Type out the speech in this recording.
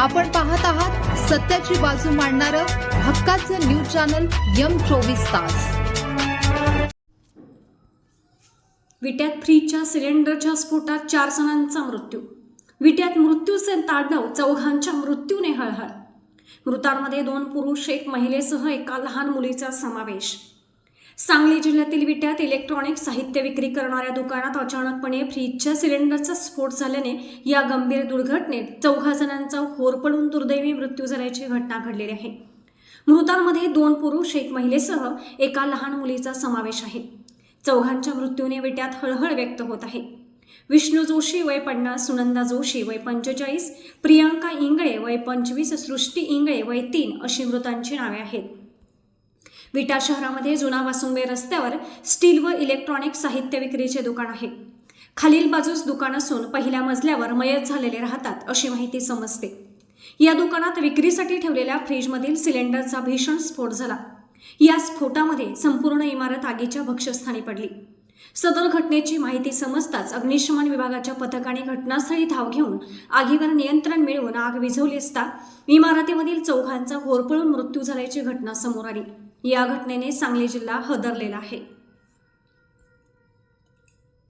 आपण पाहत आहात सत्याची बाजू मांडणारं हक्काचं न्यूज चॅनल यम चोवीस तास. विट्यात फ्रीजच्या सिलेंडरच्या स्फोटात चार जणांचा मृत्यू. विट्यात मृत्यूचे ताडणव चौघांच्या मृत्यूने हळहळ. मृतांमध्ये दोन पुरुष एक महिलेसह एका लहान मुलीचा समावेश. सांगली जिल्ह्यातील विट्यात इलेक्ट्रॉनिक साहित्य विक्री करणाऱ्या दुकानात अचानकपणे फ्रीजच्या सिलेंडरचा स्फोट झाल्याने या गंभीर दुर्घटनेत चौघा जणांचा होरपडून दुर्दैवी मृत्यू झाल्याची घटना घडलेली आहे. मृतांमध्ये दोन पुरुष एक महिलेसह एका लहान मुलीचा समावेश आहे. चौघांच्या मृत्यूने विट्यात हळहळ व्यक्त होत आहे. विष्णू जोशी वय पन्नास सुनंदा जोशी वय पंचेचाळीस प्रियांका इंगळे वय पंचवीस सृष्टी इंगळे वय तीन अशी मृतांची नावे आहेत. विटा शहरामध्ये जुना वासुंबे रस्त्यावर स्टील व इलेक्ट्रॉनिक साहित्य विक्रीचे दुकान आहे. खालील बाजूस दुकान असून पहिल्या मजल्यावर मयत झालेले राहतात अशी माहिती समजते. या दुकानात विक्रीसाठी ठेवलेल्या फ्रीजमधील सिलेंडरचा भीषण स्फोट झाला. या स्फोटामध्ये संपूर्ण इमारत आगीच्या भक्षस्थानी पडली. सदर घटनेची माहिती समजताच अग्निशमन विभागाच्या पथकाने घटनास्थळी धाव घेऊन आगीवर नियंत्रण मिळवून आग विझवली असता इमारतीमधील चौघांचा होरपळून मृत्यू झाल्याची घटना समोर आली. या घटनेने सांगली जिल्हा हदरलेला आहे.